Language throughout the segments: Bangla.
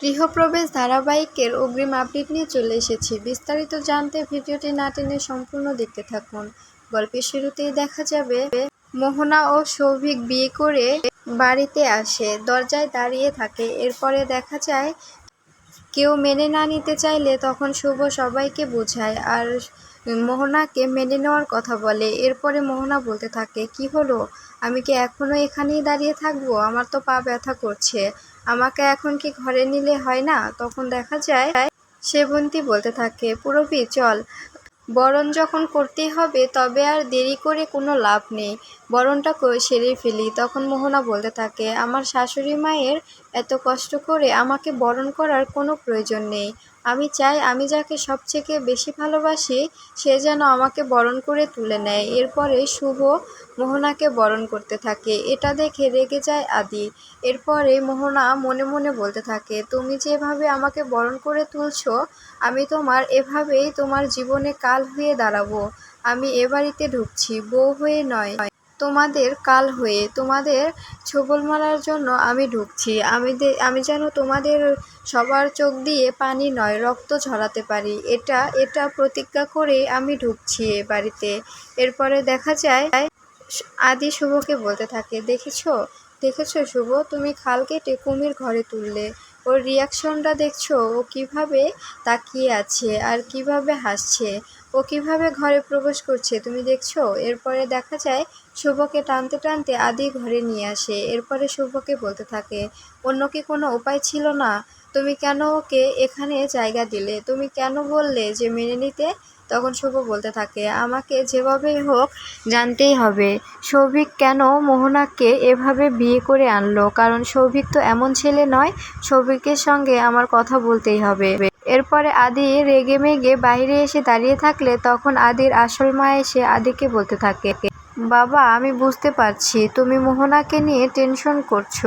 গৃহপ্রবেশ ধারাবাহিকের অগ্রিম আপডেট নিয়ে চলে এসেছি। বিস্তারিত জানতে ভিডিওটি না টেনে সম্পূর্ণ দেখতে থাকুন। গল্পের শুরুতেই দেখা যাবে, মোহনা ও সৌভিক বিয়ে করে বাড়িতে আসে, দরজায় দাঁড়িয়ে থাকে। এরপরে দেখা যায়, কেউ মেনে না নিতে চাইলে তখন শুভ সবাইকে বোঝায় আর মোহনাকে মেনে নেওয়ার কথা বলে। এরপরে মোহনা বলতে থাকে, কি হলো? আমি কি এখনও এখানেই দাঁড়িয়ে থাকব? আমার তো পা ব্যথা করছে। আমাকে এখন কি ঘরে নিলে হয় না? তখন দেখা যায় সেবন্তী বলতে থাকে, পুরবি, চল। বরণ যখন করতে হবে, তবে আর দেরি করে কোনো লাভ নেই। বরণটা করে সেরে ফেলি। তখন মোহনা বলতে থাকে, আমার শাশুড়ি মায়ের এত কষ্ট করে আমাকে বরণ করার কোনো প্রয়োজন নেই। আমি চাই আমি যাকে সবথেকে বেশি ভালোবাসি, সে যেন আমাকে বরণ করে তুলে নেয়। এরপরে শুভ মোহনাকে বরণ করতে থাকে। এটা দেখে রেগে যায় আদি। এরপরে মোহনা মনে মনে বলতে থাকে, তুমি যেভাবে আমাকে বরণ করে তুলছো, আমি তোমার এভাবেই তোমার জীবনে কাল হয়ে দাঁড়াবো। আমি এ বাড়িতে ঢুকছি, বউ হয়ে নয়। তোমাদের কাল হয়ে তোমাদের ছোবল মারার জন্য আমি ঢুকছি। আমি আমি যেন তোমাদের সবার চোখ দিয়ে পানি নয়, রক্ত ঝরাতে পারি। এটা এটা প্রতিজ্ঞা করে আমি ঢুকছি এ বাড়িতে। এরপরে দেখা যায়, আদি শুভকে বলতে থাকে, দেখেছ? দেখেছ শুভ? তুমি খাল কেটে কুমির ঘরে তুললে। ওর রিয়াকশনটা দেখছ? ও কীভাবে তাকিয়ে আছে আর কীভাবে হাসছে? ও কীভাবে ঘরে প্রবেশ করছে তুমি দেখছ? এরপরে দেখা যায় শুভকে টানতে টানতে আদি ঘরে নিয়ে আসে। এরপরে শুভকে বলতে থাকে, অন্য কি কোনো উপায় ছিল না? তুমি কেন ওকে এখানে জায়গা দিলে? তুমি কেন বললে যে মেনে নিতে? তখন শুভ বলতে থাকে, আমাকে যেভাবেই হোক জানতেই হবে, সৌভিক কেন মোহনাকে এভাবে বিয়ে করে আনলো? কারণ সৌভিক তো এমন ছেলে নয়, সৌভিকের সঙ্গে আমার কথা বলতেই হবে। এরপরে আদি রেগে মেগে বাইরে এসে দাঁড়িয়ে থাকলে তখন আদির আসল মা এসে আদিকে বলতে থাকে বাবা, আমি বুঝতে পারছি। তুমি মোহনাকে নিয়ে টেনশন করছ।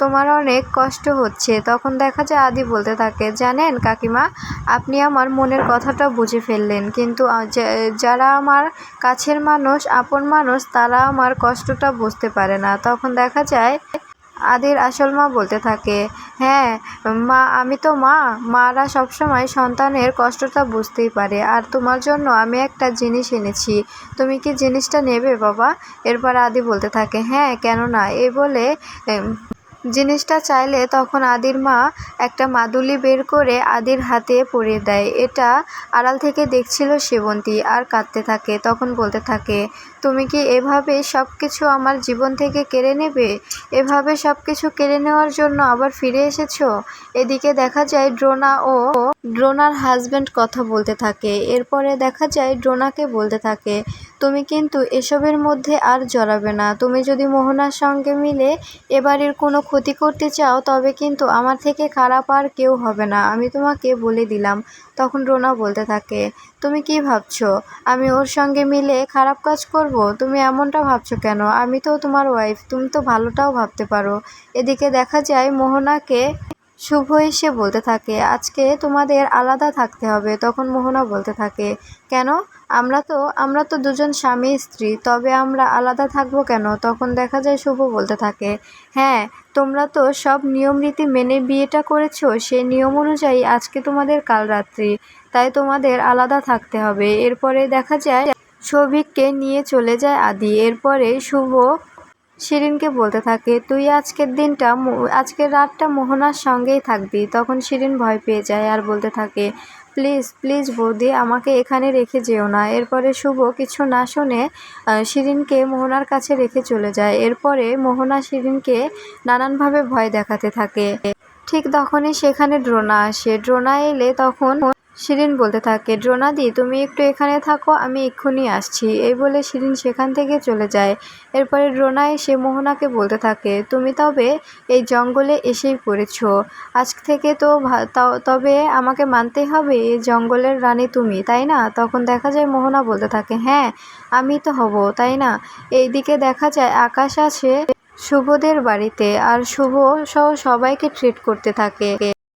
তোমার অনেক কষ্ট হচ্ছে। তখন দেখা যায় আদি বলতে থাকে, জানেন কাকিমা, আপনি আমার মনের কথাটা বুঝে ফেললেন। কিন্তু যারা আমার কাছের মানুষ, আপন মানুষ, তারা আমার কষ্টটা বুঝতে পারে না। তখন দেখা যায় আদির আসল মা বলতে থাকে হ্যাঁ মা, আমি তো মা। মারা সবসময় সন্তানের কষ্টটা বুঝতেই পারে। আর তোমার জন্য আমি একটা জিনিস এনেছি। তুমি কি জিনিসটা নেবে বাবা? এরপর আদি বলতে থাকে হ্যাঁ কেন না এই বলে জিনিসটা চাইলে তখন আদির মা একটা মাদুলি বের করে আদির হাতে পরিয়ে দেয়। এটা আড়াল থেকে দেখছিল সেবন্তী আর কাঁদতে থাকে, তখন বলতে থাকে, তুমি কি এভাবে সব কিছু আমার জীবন থেকে কেড়ে নেবে? এভাবে সব কিছু কেড়ে নেওয়ার জন্য আবার ফিরে এসেছ? এদিকে দেখা যায় ড্রোনা ও ড্রোনার হাজব্যান্ড কথা বলতে থাকে। এরপরে দেখা যায় ড্রোনাকে বলতে থাকে তুমি কিন্তু এসবের মধ্যে আর জড়াবে না। তুমি যদি মোহনার সঙ্গে মিলে এবারের কোনো ক্ষতি করতে চাও, তবে কিন্তু আমার থেকে খারাপ আর কেউ হবে না, আমি তোমাকে বলে দিলাম। তখন রোনা বলতে থাকে, তুমি কি ভাবছ? আমি ওর সঙ্গে মিলে খারাপ কাজ করব? তুমি এমনটা ভাবছ কেন? আমি তো তোমার ওয়াইফ তুমি তো ভালোটাও ভাবতে পারো। এদিকে দেখা যায়, মোহনাকে শুভ এসে বলতে থাকে, আজকে তোমাদের আলাদা থাকতে হবে। তখন মোহনা বলতে থাকে, কেন? আমরা তো আমরা তো দুজন স্বামী স্ত্রী, তবে আমরা আলাদা থাকব কেন? তখন দেখা যায় শুভ বলতে থাকে হ্যাঁ তোমরা তো সব নিয়ম রীতি মেনে বিয়েটা করেছ সেই নিয়ম অনুযায়ী আজকে তোমাদের কাল রাত্রি, তাই তোমাদের আলাদা থাকতে হবে। এরপরে দেখা যায়, সৌভিককে নিয়ে চলে যায় আদি। এরপরে শুভ শিরিনকে বলতে থাকে, তুই আজকের দিনটা আজকের রাতটা মোহনার সঙ্গেই থাকবি। তখন শিরিন ভয় পেয়ে যায় আর বলতে থাকে, প্লিজ প্লিজ বৌদি, আমাকে এখানে রেখে যেও না। এরপরে শুভ কিছু না শুনে শিরিনকে মোহনার কাছে রেখে চলে যায়। এরপরে মোহনা শিরিনকে নানানভাবে ভয় দেখাতে থাকে। ঠিক তখনই সেখানে ড্রোনা আসে। ড্রোনা এলে তখন শিরিন বলতে থাকে, ড্রোনাদি, তুমি একটু এখানে থাকো, আমি এক্ষুনি আসছি। এই বলে শিরিন সেখান থেকে চলে যায়। এরপরে ড্রোনা এসে মোহনাকে বলতে থাকে, তুমি তবে এই জঙ্গলে এসেই পড়েছ। আজ থেকে তো তবে আমাকে মানতে হবে, এই জঙ্গলের রানী তুমি, তাই না? তখন দেখা যায় মোহনা বলতে থাকে হ্যাঁ আমি তো হব, তাই না? এইদিকে দেখা যায় আকাশ আছে শুভদের বাড়িতে, আর শুভ সহ সবাইকে ট্রিট করতে থাকে।